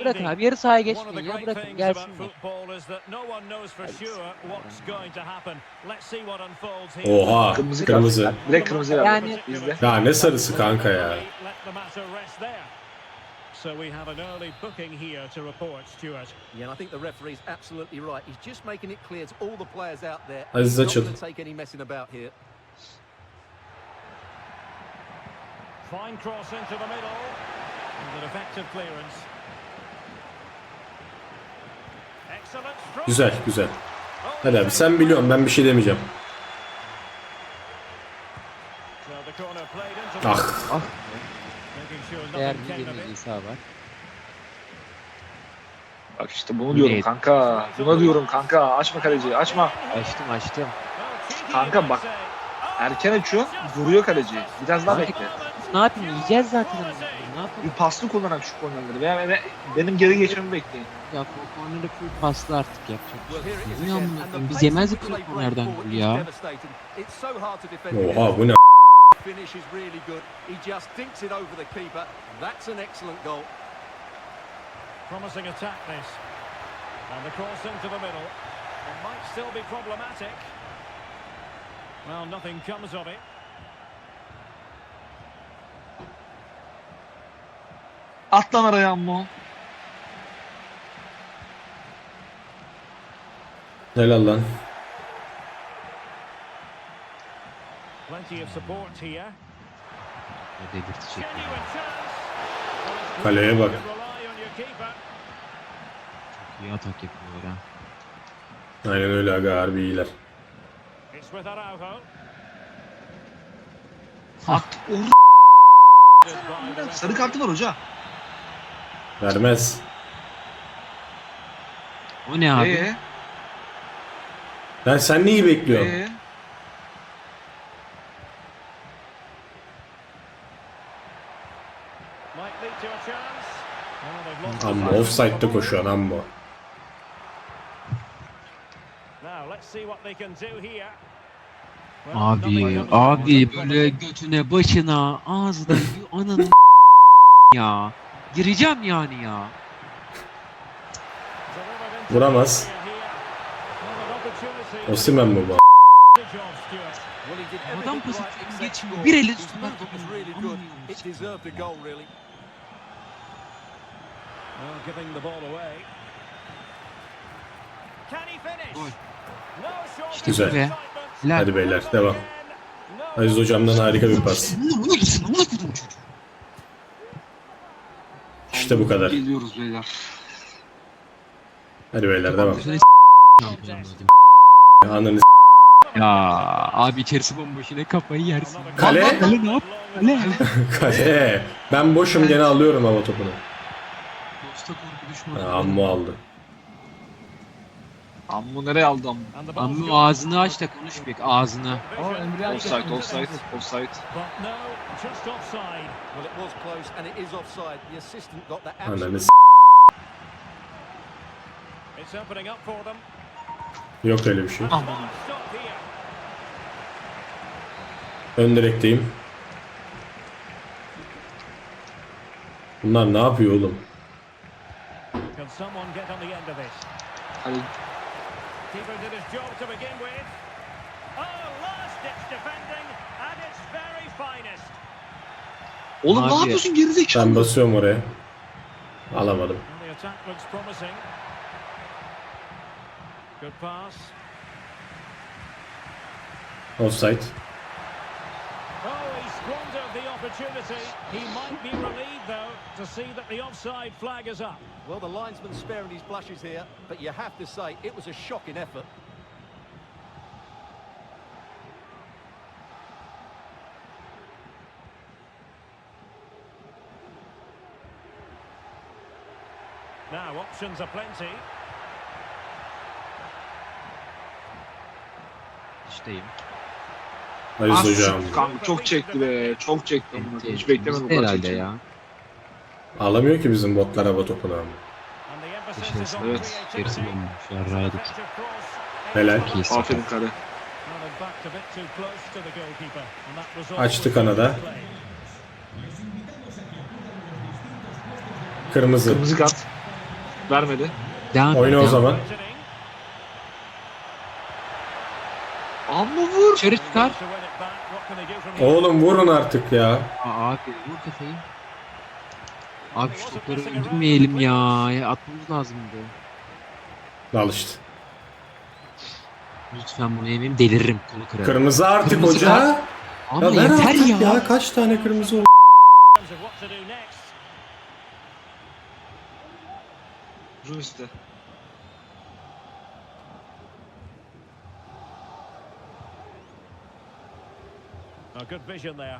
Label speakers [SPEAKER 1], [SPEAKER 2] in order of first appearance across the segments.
[SPEAKER 1] Bırakın abi yarı sahaya geçmeyin ya bırakın gelsinler.
[SPEAKER 2] Oha
[SPEAKER 3] Kırmızı
[SPEAKER 2] kırmızı.
[SPEAKER 3] Direkt kırmızı verdi.
[SPEAKER 1] Yani-
[SPEAKER 3] Bizde.
[SPEAKER 2] Ya ne sarısı kanka ya.
[SPEAKER 4] So we have an early booking here to report, Stuart.
[SPEAKER 5] Yeah, I think the referee's absolutely right. He's just making it clear to all the players out there.
[SPEAKER 2] Aziz açıl.
[SPEAKER 5] take any messing about here.
[SPEAKER 4] Fine cross into the middle. And an effective clearance.
[SPEAKER 2] Güzel güzel. Hadi abi sen biliyorsun ben bir şey demeyeceğim. Ah
[SPEAKER 1] Ah
[SPEAKER 4] nothing
[SPEAKER 1] bir. İsa var.
[SPEAKER 3] Bak işte bunu diyorum
[SPEAKER 1] Neydi?
[SPEAKER 3] kanka. Buna diyorum kanka. Açma kaleciyi açma.
[SPEAKER 1] Açtım açtım.
[SPEAKER 3] Kanka bak, Erken açıyor. Vuruyor kaleciyi. Biraz daha bekle.
[SPEAKER 1] Ne yapayım yiyeceğiz zaten.
[SPEAKER 3] Bir paslı kullanarak şu kornerleri. Veya ve- benim geri geçmemi bekleyin.
[SPEAKER 1] Ya bu korneri full paslı artık yapacak.
[SPEAKER 5] İs
[SPEAKER 1] Ne Biz yemezdik
[SPEAKER 5] they
[SPEAKER 1] kornerden gol ya.
[SPEAKER 2] oha bu ne?
[SPEAKER 5] Finish is really good. He just dinks it over the keeper. That's an excellent goal.
[SPEAKER 4] Promising attack this. And the cross into the middle. It might still be problematic. Well, nothing comes of it.
[SPEAKER 3] At lan araya amma.
[SPEAKER 2] Helal lan.
[SPEAKER 4] Plenty of support here.
[SPEAKER 1] Ne
[SPEAKER 4] it's
[SPEAKER 2] Kaleye bak.
[SPEAKER 4] Keeper.
[SPEAKER 1] İyi atak yapıyor ha.
[SPEAKER 2] Aynen öyle aga harbi iyiler.
[SPEAKER 3] At. Or sarı kartı var hoca.
[SPEAKER 2] Vermez.
[SPEAKER 1] O ne abi?
[SPEAKER 3] Ee,
[SPEAKER 2] Ben sen neyi bekliyorsun?
[SPEAKER 3] ee.
[SPEAKER 2] Amma
[SPEAKER 4] focus
[SPEAKER 2] offside'da
[SPEAKER 4] of the ball.
[SPEAKER 2] koşuyor amma.
[SPEAKER 4] Now let's see what they can do here. Well,
[SPEAKER 1] Abi abi böyle götüne başına ağzına ananı ya. Gireceğim yani ya.
[SPEAKER 2] Vuramaz. Osimhen mi bu?
[SPEAKER 1] Adam
[SPEAKER 5] except
[SPEAKER 1] geçmiyor. Bir eli
[SPEAKER 5] His
[SPEAKER 1] üstünden.
[SPEAKER 4] No short
[SPEAKER 2] Güzel.
[SPEAKER 1] Be.
[SPEAKER 2] Hadi beyler devam. Aziz hocamdan harika bir pas.
[SPEAKER 1] Bunu bunu gitsin bunu kudum çocuğu.
[SPEAKER 2] İşte bu kadar.
[SPEAKER 3] Geliyoruz beyler.
[SPEAKER 2] Hadi beyler devam. Ananı s-
[SPEAKER 1] Ya abi içerisi bomboş yine kafayı yersin.
[SPEAKER 2] Kale?
[SPEAKER 1] Kale ne yap? Kale.
[SPEAKER 2] Kale. Ben boşum gene alıyorum hava topunu.
[SPEAKER 1] Dosta korku düşman.
[SPEAKER 2] Ha, Ammu aldı.
[SPEAKER 3] Ammu nereye aldı ammu?
[SPEAKER 4] Gone.
[SPEAKER 1] ağzını aç da konuş bir ağzını.
[SPEAKER 3] Offside, offside, offside.
[SPEAKER 4] But no, just offside.
[SPEAKER 5] Well, it was close, and it is offside. The assistant got that
[SPEAKER 2] Ananı s-. Yok öyle bir şey.
[SPEAKER 4] Here.
[SPEAKER 2] Ön direkteyim. Bunlar ne yapıyor oğlum?
[SPEAKER 4] Can someone get on the end of this?
[SPEAKER 3] Hadi.
[SPEAKER 4] Keeper did his job to begin with. Oh, last ditch defending at its very finest.
[SPEAKER 3] Oğlum ne
[SPEAKER 1] Abi.
[SPEAKER 3] yapıyorsun gerizekalı?
[SPEAKER 2] Ben basıyorum oraya. Alamadım. Offside.
[SPEAKER 4] Oh, he squandered the opportunity. He might be relieved, though, to see that the offside flag is up.
[SPEAKER 5] Well, the linesman's sparing his blushes here, but you have to say it was a shocking effort.
[SPEAKER 4] Now, options are plenty.
[SPEAKER 1] İşteyim.
[SPEAKER 3] Az
[SPEAKER 2] hocam.
[SPEAKER 3] siktir Kanka çok çekti be. Çok çekti. amına koyayım. Hiç beklemedim bu kadar
[SPEAKER 1] herhalde
[SPEAKER 3] çekeceğini.
[SPEAKER 1] ya.
[SPEAKER 2] Alamıyor ki bizim botlar hava topunu ama.
[SPEAKER 3] Evet,
[SPEAKER 1] gerisi.
[SPEAKER 4] Effective cross.
[SPEAKER 2] Helal.
[SPEAKER 3] Aferin kare.
[SPEAKER 2] Açtı kanada. Kırmızı.
[SPEAKER 3] Kırmızı kart. Vermedi.
[SPEAKER 1] Devam
[SPEAKER 2] Oyna
[SPEAKER 1] et,
[SPEAKER 2] o
[SPEAKER 1] devam.
[SPEAKER 2] zaman.
[SPEAKER 3] Amma vur.
[SPEAKER 1] Dışarı çıkar.
[SPEAKER 2] Oğlum vurun artık ya.
[SPEAKER 1] Aa, abi vur kafayı. Abi şu topları indirmeyelim ya. ya. Atmamız lazımdı.
[SPEAKER 2] Al işte.
[SPEAKER 1] Lütfen bunu yemeyin deliririm kolu kırarım.
[SPEAKER 2] Kırmızı artık
[SPEAKER 1] Kırmızı
[SPEAKER 2] hoca.
[SPEAKER 1] kart. Ama
[SPEAKER 2] Ya ver
[SPEAKER 1] yeter ya.
[SPEAKER 2] ya. Kaç tane kırmızı oldu?
[SPEAKER 3] İşte.
[SPEAKER 4] A good vision there.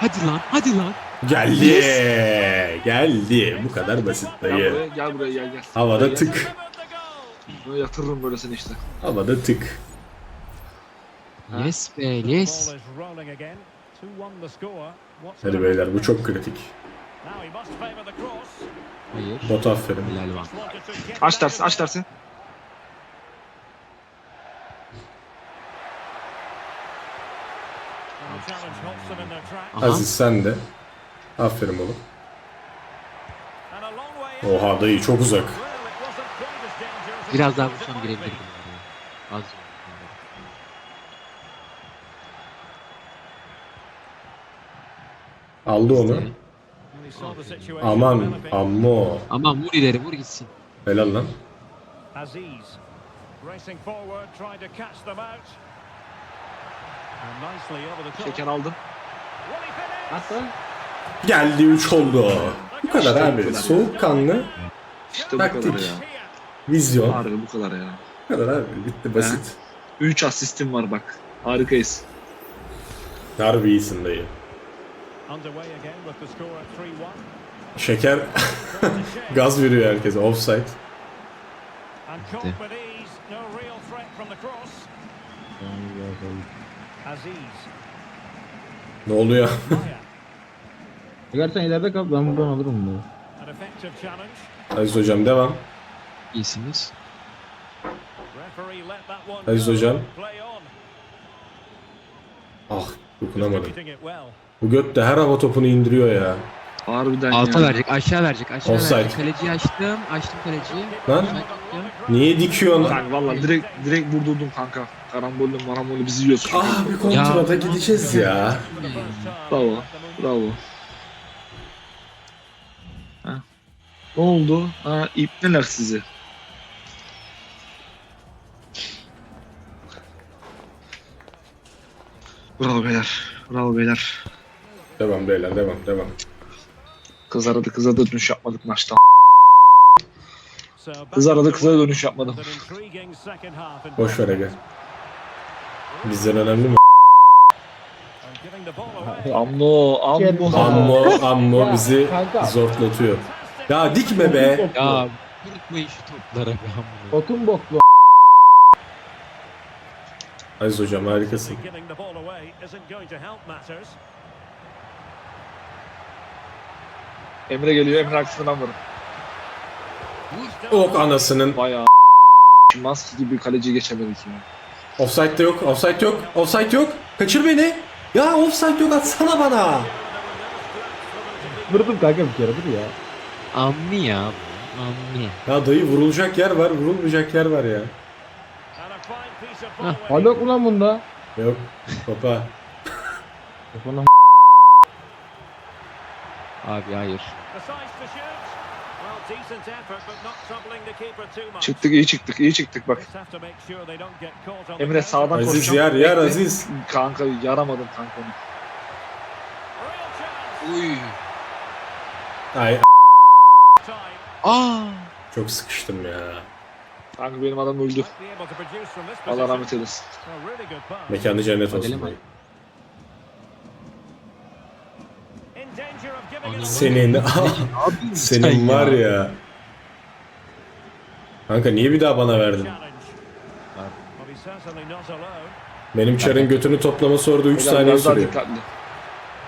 [SPEAKER 1] Hadi lan hadi lan.
[SPEAKER 2] Geldi. Geldi. Bu kadar basit
[SPEAKER 3] Gel
[SPEAKER 2] dayı.
[SPEAKER 3] buraya gel buraya gel gel.
[SPEAKER 2] Havada
[SPEAKER 3] Gel, gel.
[SPEAKER 2] tık.
[SPEAKER 3] Böyle yatırırım böyle seni işte.
[SPEAKER 2] Havada tık.
[SPEAKER 1] Yes be yes.
[SPEAKER 4] is rolling again. 2-1 the score. What's
[SPEAKER 2] Hadi beyler bu çok kritik.
[SPEAKER 1] Hayır.
[SPEAKER 2] Bot aferin.
[SPEAKER 1] Helal var.
[SPEAKER 3] Aç dersin aç dersin.
[SPEAKER 1] Aha.
[SPEAKER 2] Aziz sen de. Aferin oğlum. Oha dayı çok uzak.
[SPEAKER 1] Biraz daha vursam girebilirdim. Az.
[SPEAKER 2] Aldı onu. Aman ammo.
[SPEAKER 1] Aman vur ileri vur gitsin.
[SPEAKER 2] Helal lan.
[SPEAKER 4] Aziz racing forward, trying to catch them out.
[SPEAKER 3] Şeker aldım.
[SPEAKER 4] Finish?
[SPEAKER 2] Geldi 3 oldu. Bu kadar abi. Soğukkanlı.
[SPEAKER 3] İşte bu
[SPEAKER 2] Taktik.
[SPEAKER 3] kadar ya.
[SPEAKER 2] Vizyon.
[SPEAKER 3] Harbi bu kadar ya.
[SPEAKER 2] Bu kadar abi. Bitti basit.
[SPEAKER 3] 3 asistim var bak. Harikayız.
[SPEAKER 2] Harbi iyisin dayı.
[SPEAKER 4] Underway again with the score at 3-1.
[SPEAKER 2] Şeker gaz veriyor herkese. Offside.
[SPEAKER 4] And
[SPEAKER 2] Ne oluyor?
[SPEAKER 4] Maya,
[SPEAKER 6] Çıkarsan ileride kal ben buradan alırım bunu.
[SPEAKER 2] Aziz hocam devam.
[SPEAKER 1] İyisiniz.
[SPEAKER 2] Aziz hocam. Ah dokunamadım. Bu göt de her hava topunu indiriyor ya.
[SPEAKER 3] Harbiden
[SPEAKER 1] Alta
[SPEAKER 3] ya.
[SPEAKER 1] verecek aşağı verecek aşağı
[SPEAKER 2] Offside.
[SPEAKER 1] verecek. Kaleciyi açtım. Açtım kaleciyi.
[SPEAKER 2] Lan niye dikiyorsun?
[SPEAKER 3] Kanka valla direkt direkt vurdurdum kanka. Karambollü marambollü bizi yiyorsun.
[SPEAKER 2] Ah bir kontrada gideceğiz ya.
[SPEAKER 3] Bravo. Bravo. Ha. Ne oldu? Ha ipneler sizi. Bravo beyler. Bravo beyler.
[SPEAKER 2] Devam beyler devam devam.
[SPEAKER 3] Kız aradı kıza da dönüş yapmadık maçta.
[SPEAKER 4] So back
[SPEAKER 3] Kız aradı kıza da dönüş yapmadım.
[SPEAKER 2] Boş ver Ege. Bizden önemli mi?
[SPEAKER 3] Ammo, ammo.
[SPEAKER 2] Ammo ammo bizi zortlatıyor. Ya dikme be.
[SPEAKER 1] Ya vurtmayın şu toplara be amına.
[SPEAKER 6] Otun boklu.
[SPEAKER 2] Aziz hocam harikasın.
[SPEAKER 3] Emre geliyor, Emre arkasından varım.
[SPEAKER 2] Ok anasının.
[SPEAKER 3] Bayağı Maski gibi kaleci geçemedik ya.
[SPEAKER 2] Offside de yok. Offside yok. Offside yok. Kaçır beni. Ya offside yok atsana bana.
[SPEAKER 6] Vurdum kanka bir kere dur ya.
[SPEAKER 1] Ammi ya. Ammi.
[SPEAKER 2] Ya dayı vurulacak yer var, vurulmayacak yer var ya.
[SPEAKER 6] Hal yok mu lan bunda?
[SPEAKER 2] Yok. Topa.
[SPEAKER 6] Kafana
[SPEAKER 1] Abi hayır.
[SPEAKER 4] Decides to shoot. Well, decent effort, but not troubling the keeper too much.
[SPEAKER 3] Çıktık, iyi çıktık, iyi çıktık bak. Emre sağdan
[SPEAKER 2] Aziz
[SPEAKER 3] koşacağım.
[SPEAKER 2] yer yer. Aziz.
[SPEAKER 3] Kanka yaramadım kanka onu.
[SPEAKER 1] Uy.
[SPEAKER 2] Ay.
[SPEAKER 1] Aa.
[SPEAKER 2] çok sıkıştım ya.
[SPEAKER 3] Kanka benim adam öldü. Allah rahmet eylesin.
[SPEAKER 2] Mekanı cennet olsun.
[SPEAKER 1] Adelem
[SPEAKER 2] dayı.
[SPEAKER 4] In danger of giving it away.
[SPEAKER 2] Senin senin var ya. Kanka niye bir daha bana verdin? Benim çarın götünü toplaması orada 3
[SPEAKER 3] Beyler,
[SPEAKER 2] saniye
[SPEAKER 3] Biraz daha
[SPEAKER 2] sürüyor.
[SPEAKER 3] dikkatli.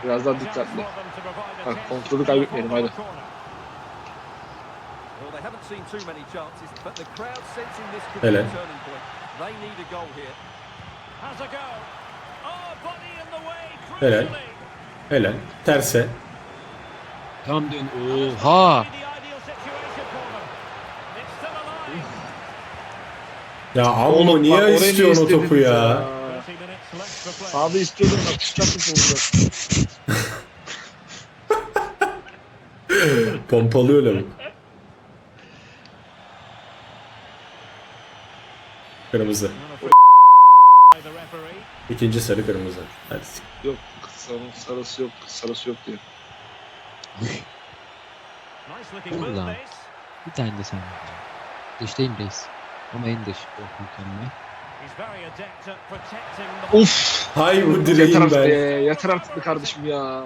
[SPEAKER 3] Biraz daha dikkatli.
[SPEAKER 4] them to provide a
[SPEAKER 3] Bak,
[SPEAKER 4] test
[SPEAKER 3] kontrolü kaybetmeyelim,
[SPEAKER 5] could
[SPEAKER 2] Hele. Helal. Helal. Terse.
[SPEAKER 1] Tam dön. Oha.
[SPEAKER 2] Ya amma
[SPEAKER 3] Oğlum
[SPEAKER 2] niye
[SPEAKER 3] bak, orayı
[SPEAKER 2] istiyorsun o
[SPEAKER 3] niye
[SPEAKER 2] topu
[SPEAKER 3] istediniz
[SPEAKER 2] ya?
[SPEAKER 3] Sağda istiyordum da tutacaktım olacak.
[SPEAKER 2] Pompalıyor lavuk. Kırmızı. İkinci sarı kırmızı. Hadi.
[SPEAKER 3] Yok sarı, sarısı yok sarısı yok diye.
[SPEAKER 1] Ulan. Bir tane de sen. Dıştayım reis. Ama en dış. Oh mükemmel.
[SPEAKER 3] Of.
[SPEAKER 2] Hay bu direğim
[SPEAKER 3] artık be.
[SPEAKER 2] ben.
[SPEAKER 3] Yeter artık be kardeşim ya.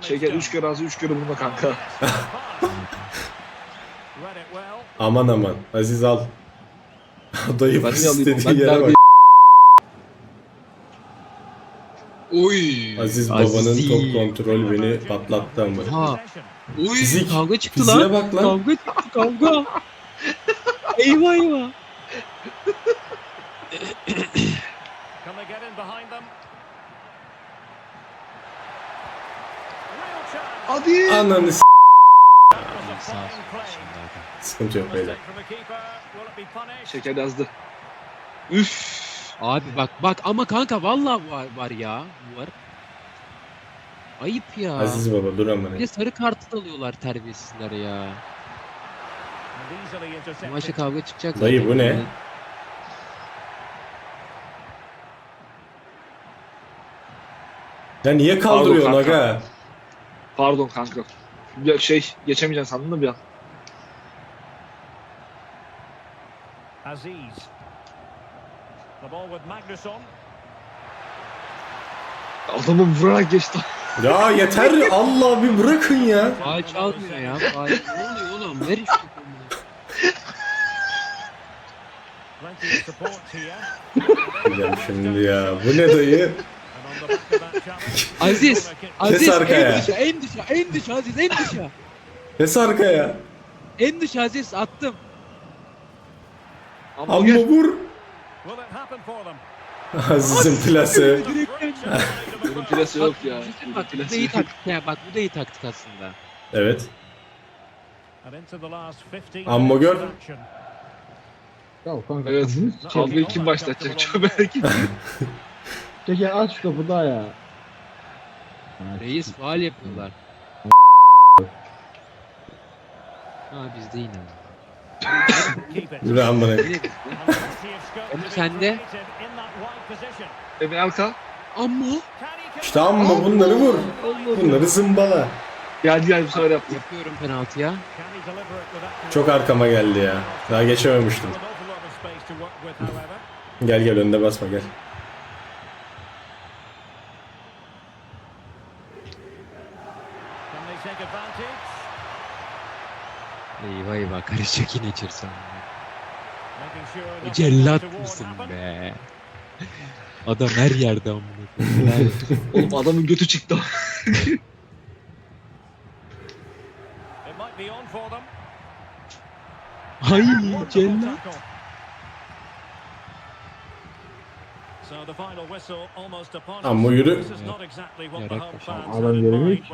[SPEAKER 3] Şeker 3 kere ağzı 3 kere vurma kanka.
[SPEAKER 2] Aman aman. Aziz al. Dayı
[SPEAKER 3] Ben
[SPEAKER 2] istediği
[SPEAKER 3] Ben
[SPEAKER 2] yere bak.
[SPEAKER 1] Oy.
[SPEAKER 2] Aziz
[SPEAKER 1] Aziz.
[SPEAKER 2] babanın top kontrol beni patlattı ama.
[SPEAKER 1] Ha. Oy.
[SPEAKER 2] Fizik.
[SPEAKER 1] Kavga çıktı
[SPEAKER 2] Fiziğe
[SPEAKER 1] lan.
[SPEAKER 2] bak lan.
[SPEAKER 1] Kavga çıktı kavga. eyvah eyvah.
[SPEAKER 3] Hadi.
[SPEAKER 2] Ananı s-. Sıkıntı yok beyler.
[SPEAKER 3] Şeker yazdı. Üf.
[SPEAKER 1] Abi bak bak ama kanka vallahi var, var ya. Var. Ayıp ya.
[SPEAKER 2] Aziz baba dur
[SPEAKER 1] Bir
[SPEAKER 2] amına.
[SPEAKER 1] de sarı kartı alıyorlar terbiyesizler ya. Bu maçta kavga çıkacak.
[SPEAKER 2] Dayı, bu ne? Ya niye kaldırıyorsun
[SPEAKER 3] Pardon kanka.
[SPEAKER 2] aga?
[SPEAKER 3] Pardon kanka. Ya şey geçemeyeceksin sandın da bir an.
[SPEAKER 4] Aziz.
[SPEAKER 3] Adamın vurarak geçti.
[SPEAKER 2] Ya yeter Allah bir bırakın ya.
[SPEAKER 1] Faal çalmıyor ya. Faal. Ne oluyor oğlum? Ver işte
[SPEAKER 2] şimdi ya. Bu ne dayı?
[SPEAKER 1] Aziz. Aziz
[SPEAKER 2] arkaya.
[SPEAKER 1] en dışa, en dışa, en dışa Aziz, en dışa.
[SPEAKER 2] Kes arkaya.
[SPEAKER 1] En dışa Aziz attım.
[SPEAKER 3] Ama
[SPEAKER 2] Amma
[SPEAKER 3] gel.
[SPEAKER 2] vur. Aziz'in plase.
[SPEAKER 3] Bunun plası yok ya.
[SPEAKER 1] Bak, bu da iyi
[SPEAKER 3] yok.
[SPEAKER 1] taktik ya. Bak bu da iyi taktik aslında.
[SPEAKER 2] Evet.
[SPEAKER 4] And into the last 15
[SPEAKER 2] Amma gör.
[SPEAKER 6] Ya kanka
[SPEAKER 3] Evet. Kavgayı kim başlatacak? Çok merak ettim.
[SPEAKER 6] Şeker aç topu daha ya.
[SPEAKER 1] Reis faal yapıyorlar. Ha bizde yine.
[SPEAKER 2] Yürü amına.
[SPEAKER 1] Sende.
[SPEAKER 3] Emin Alka.
[SPEAKER 1] Amma.
[SPEAKER 2] İşte amma bunları vur. Bunları zımbala.
[SPEAKER 3] Geldi geldi bu sefer yaptı.
[SPEAKER 1] Yapıyorum penaltıya.
[SPEAKER 2] Çok arkama geldi ya. Daha geçememiştim. Gel gel önde basma gel.
[SPEAKER 4] Can they take advantage?
[SPEAKER 1] Eyvah eyvah karışacak yine
[SPEAKER 4] nothing
[SPEAKER 1] Cellat mısın be? Adam her yerde amına koyayım.
[SPEAKER 3] Oğlum adamın götü çıktı.
[SPEAKER 1] Ay cellat. Başa.
[SPEAKER 4] fans
[SPEAKER 6] Adam yürümüyor ki.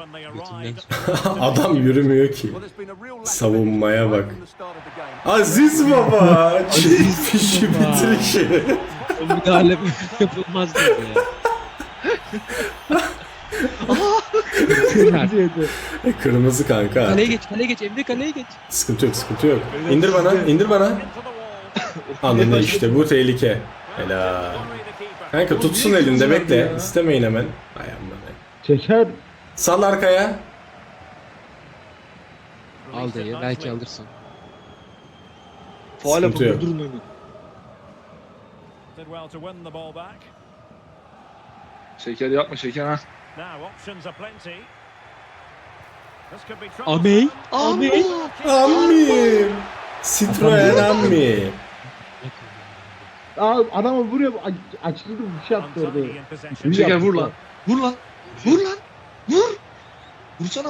[SPEAKER 2] Adam yürümüyor ki. Savunmaya bak. Aziz baba. Fişi bitirişi.
[SPEAKER 1] O müdahale yapılmaz dedi ya.
[SPEAKER 6] Kırmızı yedi.
[SPEAKER 2] Kırmızı kanka.
[SPEAKER 1] kaleye geç, kaleye geç, Emre kaleye geç.
[SPEAKER 2] Sıkıntı yok sıkıntı yok. İndir bana indir bana. Anladın işte bu tehlike. Helal. Kanka tutsun elinde bekle. İstemeyin hemen. Ay aman.
[SPEAKER 6] Şeker.
[SPEAKER 2] Sal arkaya.
[SPEAKER 1] Al dayı, belki alırsın.
[SPEAKER 3] Faal
[SPEAKER 2] Sıkıntı
[SPEAKER 3] yapın
[SPEAKER 2] yok.
[SPEAKER 3] durun oyunu. Şeker yapma şeker ha.
[SPEAKER 1] Amey, amey.
[SPEAKER 2] Ammi. Citroen ammi.
[SPEAKER 6] Aa adamı vuruyor. Aç, açtırdı bir şey yaptı orada. Yaptı.
[SPEAKER 3] vur lan. Vur lan. Vur lan. Vur. Vursana.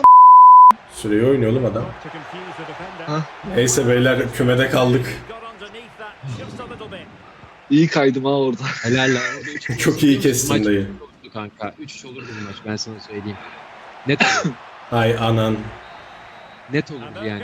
[SPEAKER 2] Süreyi oynuyor oğlum adam.
[SPEAKER 3] Ha.
[SPEAKER 2] Neyse beyler kümede kaldık.
[SPEAKER 3] İyi kaydım ha orada.
[SPEAKER 1] Helal lan.
[SPEAKER 2] Çok iyi kestin
[SPEAKER 1] Maç-
[SPEAKER 2] dayı.
[SPEAKER 1] kanka. 3-3 olurdu bu maç ben sana söyleyeyim. Net.
[SPEAKER 2] Ay anan.
[SPEAKER 1] Net olurdu yani.